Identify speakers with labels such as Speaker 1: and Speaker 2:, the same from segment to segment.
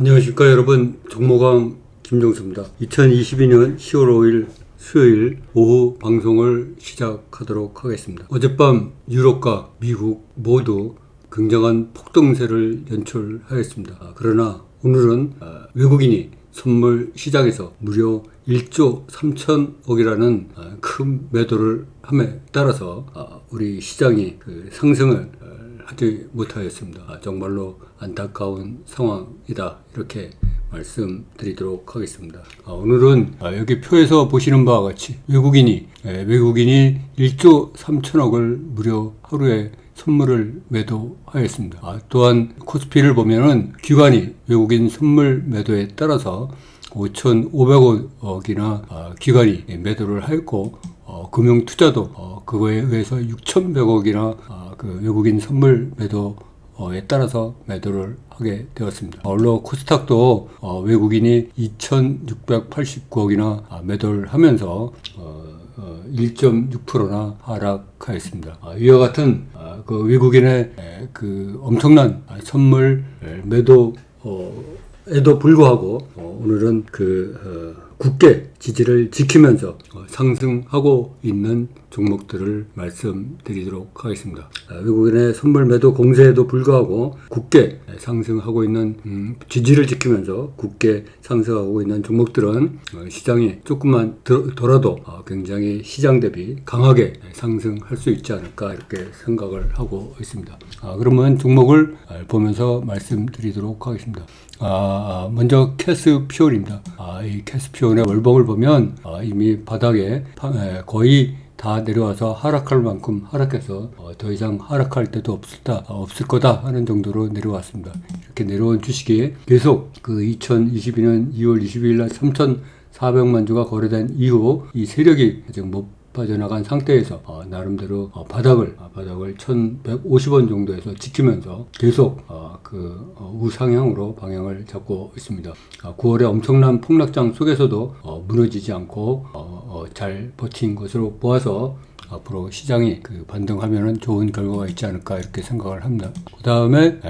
Speaker 1: 안녕하십니까 여러분 종모강 김종수입니다. 2022년 10월 5일 수요일 오후 방송을 시작하도록 하겠습니다. 어젯밤 유럽과 미국 모두 굉장한 폭등세를 연출하였습니다. 아, 그러나 오늘은 아, 외국인이 선물 시장에서 무려 1조 3천억이라는 아, 큰 매도를 함에 따라서 아, 우리 시장이 그 상승을 어, 하지 못하였습니다. 아, 정말로 안타까운 상황이다. 이렇게 말씀드리도록 하겠습니다. 아, 오늘은 아, 여기 표에서 보시는 바와 같이 외국인이 에, 외국인이 1조 3천억을 무려 하루에 선물을 매도하였습니다. 아, 또한 코스피를 보면은 기관이 외국인 선물 매도에 따라서 5,500억이나 아, 기관이 매도를 하였고 어, 금융 투자도 어, 그거에 의해서 6,100억이나 아, 그 외국인 선물 매도에 따라서 매도를 하게 되었습니다. 물론 코스닥도 어, 외국인이 2,689억이나 아, 매도를 하면서 어, 어, 1.6%나 하락하였습니다. 아, 이와 같은 아, 그 외국인의 에, 그 엄청난 아, 선물 에, 매도 어, 에도 불구하고 어, 오늘은 그 어, 굳게 지지를 지키면서 어, 상승하고 있는 종목들을 말씀드리도록 하겠습니다. 아, 외국인의 선물 매도 공세에도 불구하고 굳게 상승하고 있는 음, 지지를 지키면서 굳게 상승하고 있는 종목들은 어, 시장이 조금만 더- 더라도 어, 굉장히 시장 대비 강하게 상승할 수 있지 않을까 이렇게 생각을 하고 있습니다. 아, 그러면 종목을 아, 보면서 말씀드리도록 하겠습니다. 아, 먼저 캐스피온입니다. 아, 이 캐스피온의 월봉을 보면 아, 이미 바닥에 파- 에, 거의 다 내려와서 하락할 만큼 하락해서 어, 더 이상 하락할 때도 없을다 어, 없을 거다 하는 정도로 내려왔습니다. 이렇게 내려온 주식이 계속 그 2022년 2월 22일 날 3,400만 주가 거래된 이후 이 세력이 아직 못 빠져나간 상태에서 어, 나름대로 어, 바닥을 어, 바닥을 1,150원 정도에서 지키면서 계속 어, 그 어, 우상향으로 방향을 잡고 있습니다. 아, 9월에 엄청난 폭락장 속에서도 어, 무너지지 않고 어, 어, 잘 버틴 것으로 보아서 앞으로 시장이 그 반등하면은 좋은 결과가 있지 않을까 이렇게 생각을 합니다. 그 다음에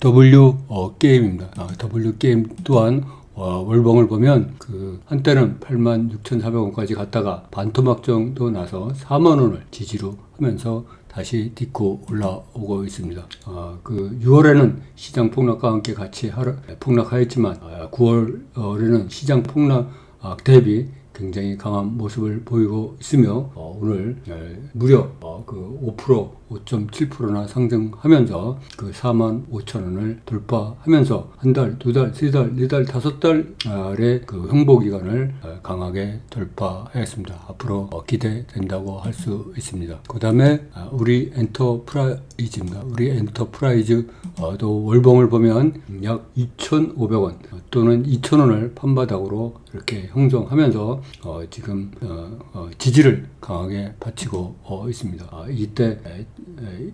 Speaker 1: W 어, 게임입니다. 아, W 게임 또한 어, 월봉을 보면 그 한때는 86,400원까지 갔다가 반토막 정도 나서 4만 원을 지지로 하면서 다시 딛고 올라오고 있습니다. 아, 그 6월에는 시장 폭락과 함께 같이 하락, 폭락하였지만 아, 9월에는 시장 폭락 아, 대비 굉장히 강한 모습을 보이고 있으며 어, 오늘 에, 무려 어, 그5% 5.7%나 상승하면서 그 4만 5천 원을 돌파하면서 한 달, 두 달, 세 달, 네 달, 다섯 달의 그 횡보 기간을 어, 강하게 돌파했습니다. 앞으로 어, 기대된다고 할 수 있습니다. 그 다음에 우리 엔터프라이즈입니다. 우리 엔터프라이즈도 월봉을 보면 약 2,500원 또는 2,000원을 판바닥으로 이렇게 형성하면서 어, 지금 어, 어, 지지를 강하게 바치고 어, 있습니다. 아, 이때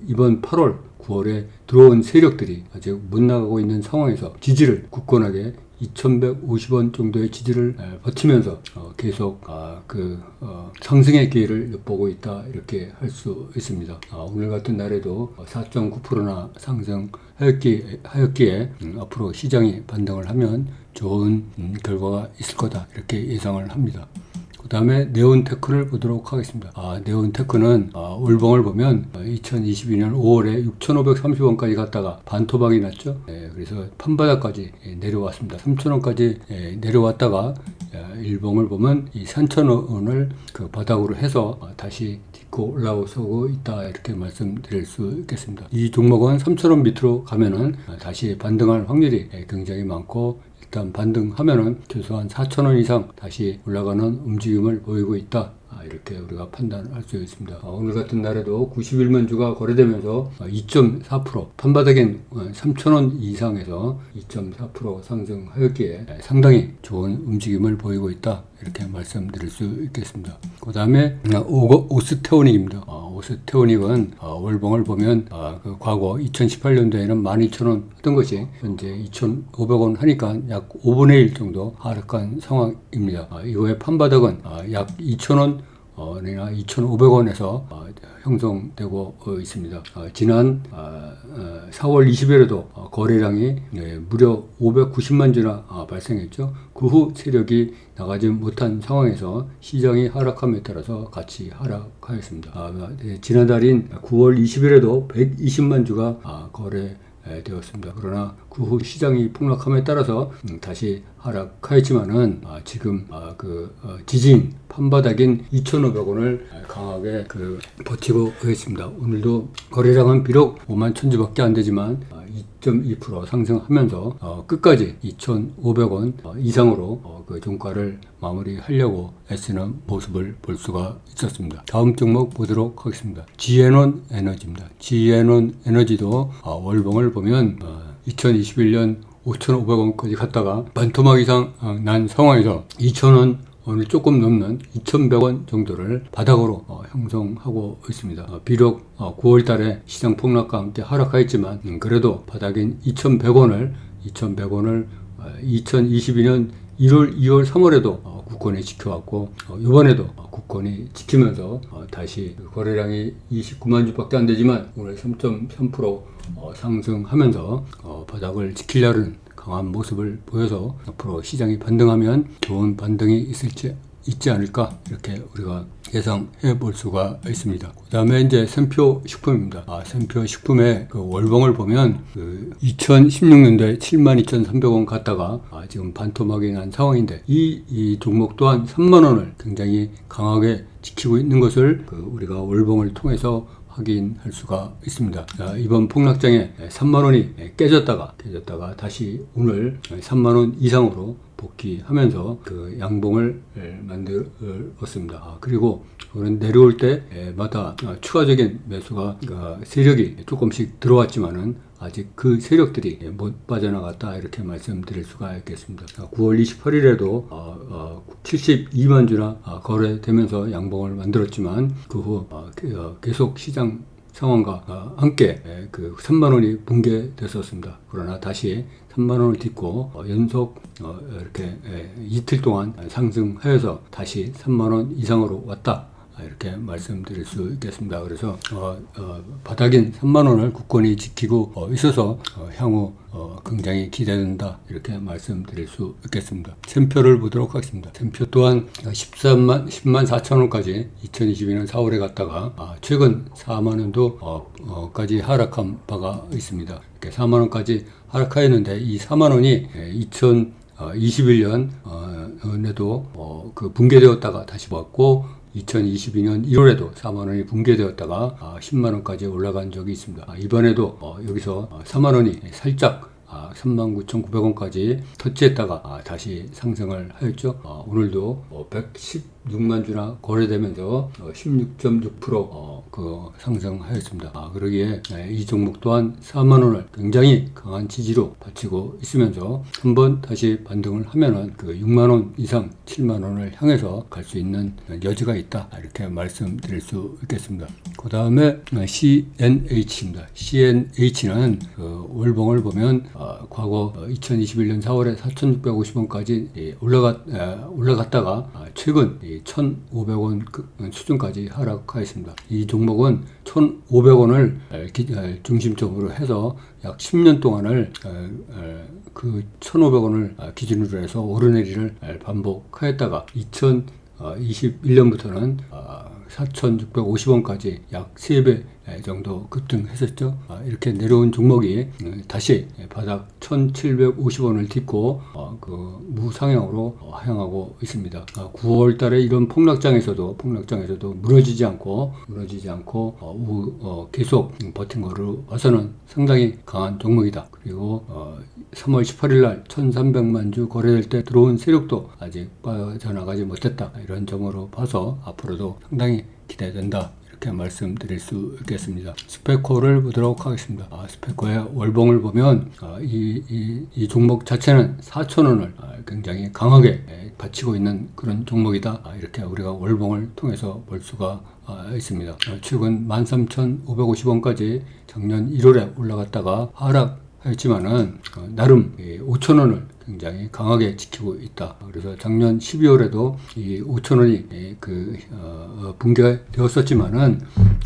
Speaker 1: 이번 8월, 9월에 들어온 세력들이 아직 못 나가고 있는 상황에서 지지를 굳건하게 2,150원 정도의 지지를 에, 버티면서 어, 계속 아, 그 어, 상승의 기회를 엿보고 있다 이렇게 할 수 있습니다. 아, 오늘 같은 날에도 4.9%나 상승하였기에 하였기에, 음, 앞으로 시장이 반등을 하면 좋은 음, 결과가 있을 거다 이렇게 예상을 합니다. 그 다음에 네온테크를 보도록 하겠습니다. 아, 네온테크는 아, 월봉을 보면 2022년 5월에 6,530원까지 갔다가 반토막이 났죠. 예, 그래서 판바닥까지 예, 내려왔습니다. 3,000원까지 예, 내려왔다가 예, 일봉을 보면 이 3,000원을 그 바닥으로 해서 어, 다시 딛고 올라오고 있다 이렇게 말씀드릴 수 있겠습니다. 이 종목은 3,000원 밑으로 가면은 어, 다시 반등할 확률이 예, 굉장히 많고 일단 반등하면은 최소한 4,000원 이상 다시 올라가는 움직임을 보이고 있다. 아, 이렇게 우리가 판단할 수 있습니다. 아, 오늘 같은 날에도 91만 주가 거래되면서 2.4% 판바닥인 3,000원 이상에서 2.4% 상승하였기에 상당히 좋은 움직임을 보이고 있다. 이렇게 말씀드릴 수 있겠습니다. 그 다음에 오스테오닉입니다. 어, 오스테오닉은 어, 월봉을 보면 어, 그 과거 2018년도에는 12,000원 하던 것이 현재 2,500원 하니까 약 5분의 1 정도 하락한 상황입니다. 어, 이후에 판바닥은 어, 약 2,000원 원이나 2,500원에서 어, 형성되고 어, 있습니다. 어, 지난 어, 어, 4월 20일에도 어, 거래량이 네, 무려 590만 주나 어, 발생했죠. 그 후 세력이 나가지 못한 상황에서 시장이 하락함에 따라서 같이 하락하였습니다. 아, 네, 지난달인 9월 20일에도 120만 주가 아, 거래 에, 되었습니다. 그러나 그 후 시장이 폭락함에 따라서 음, 다시 하락하였지만은 아, 지금 아, 그 어, 지진 판바닥인 2,500원을 강하게 그 버티고 있습니다. 오늘도 거래량은 비록 5만 천주밖에 안 되지만 아, 2.2% 상승하면서 어, 끝까지 2,500원 어, 이상으로 어, 그 종가를 마무리하려고 애쓰는 모습을 볼 수가 있었습니다. 다음 종목 보도록 하겠습니다. 지에논 에너지입니다. 지에논 에너지도 어, 월봉을 보면 어, 2021년 5,500원까지 갔다가 반토막 이상 어, 난 상황에서 2,000원 오늘 조금 넘는 2,100원 정도를 바닥으로 어, 형성하고 있습니다. 어, 비록 어, 9월 달에 시장 폭락과 함께 하락하였지만 음, 그래도 바닥인 2,100원을 2,100원을 2022년 1월, 2월, 3월에도 어, 국권이 지켜왔고 어, 이번에도 어, 국권이 지키면서 어, 다시 그 거래량이 29만 주밖에 안 되지만 오늘 3.3% 어, 상승하면서 어, 바닥을 지키려는 강한 모습을 보여서 앞으로 시장이 반등하면 좋은 반등이 있을지 있지 않을까 이렇게 우리가 예상해 볼 수가 있습니다. 그 다음에 이제 샘표 식품입니다. 아, 샘표 식품의 그 월봉을 보면 그 2016년도에 72,300원 갔다가 아, 지금 반토막이 난 상황인데 이, 이 종목 또한 3만 원을 굉장히 강하게 지키고 있는 것을 그 우리가 월봉을 통해서 확인할 수가 있습니다. 자, 이번 폭락장에 3만 원이 깨졌다가 깨졌다가 다시 오늘 3만 원 이상으로 복귀하면서 그 양봉을 만들었습니다. 아, 그리고 그런 내려올 때마다 추가적인 매수가 그 세력이 조금씩 들어왔지만은 아직 그 세력들이 못 빠져나갔다 이렇게 말씀드릴 수가 있겠습니다. 9월 28일에도 72만 주나 거래되면서 양봉을 만들었지만 그 후 계속 시장 상황과 함께 그 3만 원이 붕괴됐었습니다. 그러나 다시 3만 원을 딛고 연속 이렇게 이틀 동안 상승하여서 다시 3만 원 이상으로 왔다. 이렇게 말씀드릴 수 있겠습니다. 그래서 어, 어, 바닥인 3만 원을 국권이 지키고 어, 있어서 향후 굉장히 기대된다 이렇게 말씀드릴 수 있겠습니다. 샘표를 보도록 하겠습니다. 샘표 또한 13만 10만 4천 원까지 2022년 4월에 갔다가 아, 최근 4만 원도 까지 하락한 바가 있습니다. 이렇게 4만 원까지 하락하였는데 이 4만 원이 2000 21년 에도 어, 그 붕괴되었다가 다시 왔고 2022년 1월에도 4만 원이 붕괴되었다가 10만 아, 원까지 올라간 적이 있습니다. 아, 이번에도 어, 여기서 4만 원이 살짝 39,900원까지 아, 터치했다가 다시 상승을 하였죠. 오늘도 116만 어, 주나 거래되면서 16.6%그 어, 상승하였습니다. 아, 그러기에 네, 이 종목 또한 4만 원을 굉장히 강한 지지로 바치고 있으면서 한번 다시 반등을 하면은 그 6만 원 이상 7만 원을 향해서 갈 수 있는 여지가 있다 이렇게 말씀드릴 수 있겠습니다. 그 다음에 CNH입니다. CNH는 그 월봉을 보면 어, 과거 2021년 4월에 4,650원까지 올라갔 올라갔다가 최근 1,500원 수준까지 하락하였습니다. 이 종목은 1,500원을 중심적으로 해서 약 10년 동안을 그 1,500원을 기준으로 해서 오르내리를 반복하였다가 2021년부터는 4,650원까지 약 3배 정도 급등했었죠. 아, 이렇게 내려온 종목이 음, 다시 바닥 1,750원을 딛고 어, 그 무상향으로 어, 하향하고 있습니다. 9월 아, 달에 이런 폭락장에서도 폭락장에서도 무너지지 않고 무너지지 않고 어, 계속 버틴 거로 봐서는 상당히 강한 종목이다. 그리고 3월 18일 날 1,300만 주 거래될 때 들어온 세력도 아직 빠져나가지 못했다. 이런 점으로 봐서 앞으로도 상당히 기대된다. 이렇게 말씀드릴 수 있겠습니다. 스페코를 보도록 하겠습니다. 아, 스페코의 월봉을 보면 아, 이, 이, 이, 종목 자체는 4천원을 아, 굉장히 강하게 바치고 있는 그런 종목이다. 아, 이렇게 우리가 월봉을 통해서 볼 수가 아, 있습니다. 아, 최근 13,550원까지 작년 1월에 올라갔다가 하락 하였지만은 어, 나름 5천 원을 굉장히 강하게 지키고 있다. 그래서 작년 12월에도 이 5천 원이 그 어, 붕괴되었었지만은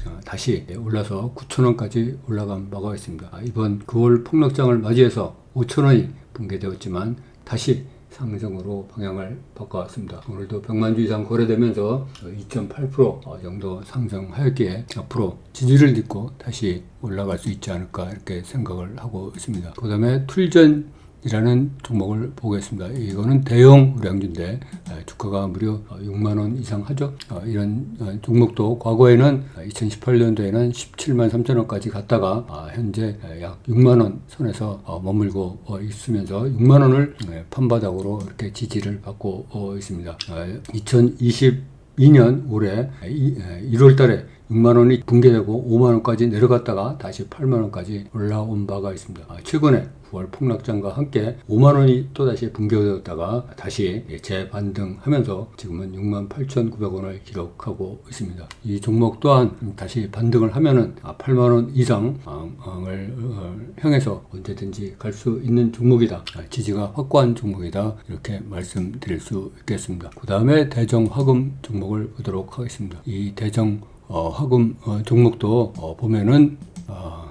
Speaker 1: 어, 다시 올라서 9천 원까지 올라간 바가 있습니다. 아, 이번 9월 폭락장을 맞이해서 5천 원이 붕괴되었지만 다시 상승으로 방향을 바꿔왔습니다. 오늘도 100만 주 이상 거래되면서 2.8% 정도 상승하였기에 앞으로 지지를 딛고 다시 올라갈 수 있지 않을까 이렇게 생각을 하고 있습니다. 그 다음에 툴전 이라는 종목을 보겠습니다. 이거는 대형 우량주인데 주가가 무려 6만 원 이상 하죠. 어, 이런 어, 종목도 과거에는 2018년도에는 17만 3천 원까지 갔다가 아, 현재 약 6만 원 선에서 어, 머물고 있으면서 6만 원을 판바닥으로 이렇게 지지를 받고 있습니다. 2022년 올해 1월 달에 6만 원이 붕괴되고 5만 원까지 내려갔다가 다시 8만 원까지 올라온 바가 있습니다. 아, 최근에 9월 폭락장과 함께 5만 원이 또다시 붕괴되었다가 다시 재반등하면서 지금은 6만 8,900원을 기록하고 있습니다. 이 종목 또한 다시 반등을 하면은 8만 원 이상을 어, 향해서 언제든지 갈 수 있는 종목이다. 아, 지지가 확고한 종목이다. 이렇게 말씀드릴 수 있겠습니다. 그 다음에 대정 화금 종목을 보도록 하겠습니다. 이 대정 어, 화금 어, 종목도 어, 보면은 어,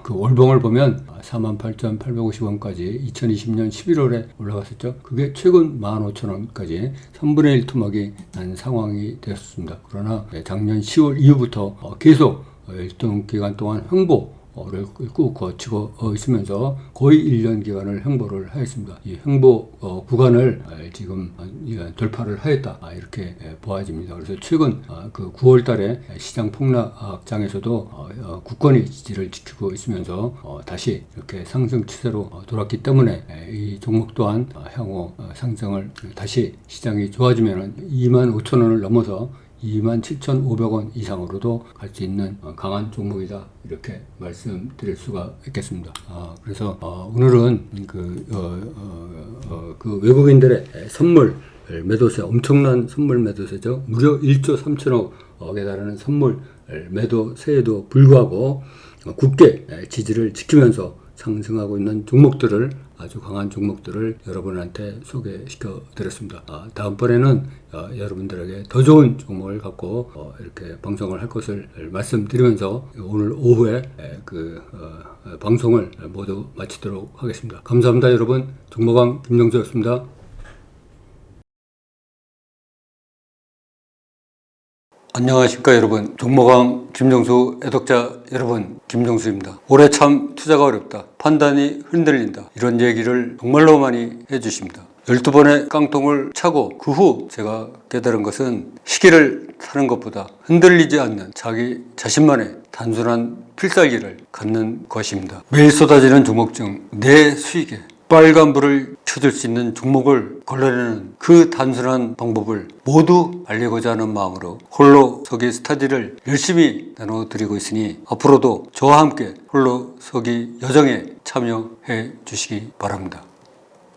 Speaker 1: 그 월봉을 보면 48,850원까지 2020년 11월에 올라갔었죠. 그게 최근 15,000원까지 3분의 1 토막이 난 상황이 되었습니다. 그러나 작년 10월 이후부터 어, 계속 일정 기간 동안 횡보 를 꾹 거치고 어, 있으면서 거의 1년 기간을 횡보를 하였습니다. 이 횡보 어, 구간을 지금 돌파를 하였다 아, 이렇게 보아집니다. 그래서 최근 아, 그 9월 달에 시장 폭락장에서도 어, 국권이 지지를 지키고 있으면서 다시 이렇게 상승 추세로 돌았기 때문에 이 종목 또한 향후 상승을 다시 시장이 좋아지면 2만 5천 원을 넘어서 27,500원 이상으로도 갈 수 있는 어, 강한 종목이다 이렇게 말씀드릴 수가 있겠습니다. 아, 그래서 어, 오늘은 그, 어, 어, 어, 그 외국인들의 선물 매도세 엄청난 선물 매도세죠. 무려 1조 3천억에 달하는 선물 매도세에도 불구하고 굳게 지지를 지키면서 상승하고 있는 종목들을 아주 강한 종목들을 여러분한테 소개시켜 드렸습니다. 아, 다음번에는 어, 여러분들에게 더 좋은 종목을 갖고 어, 이렇게 방송을 할 것을 말씀드리면서 오늘 오후에 에, 그 어, 방송을 모두 마치도록 하겠습니다. 감사합니다, 여러분. 종목왕 김정수였습니다. 안녕하십니까 여러분. 종목왕 김정수 애독자 여러분 김정수입니다. 올해 참 투자가 어렵다. 판단이 흔들린다. 이런 얘기를 정말로 많이 해주십니다. 12번의 깡통을 차고 그 후 제가 깨달은 것은 시기를 타는 것보다 흔들리지 않는 자기 자신만의 단순한 필살기를 갖는 것입니다. 매일 쏟아지는 종목 중내 수익에 빨간불을 켜줄 수 있는 종목을 걸러내는 그 단순한 방법을 모두 알리고자 하는 마음으로 홀로 서기 스타디를 열심히 나눠드리고 있으니 앞으로도 저와 함께 홀로 서기 여정에 참여해 주시기 바랍니다.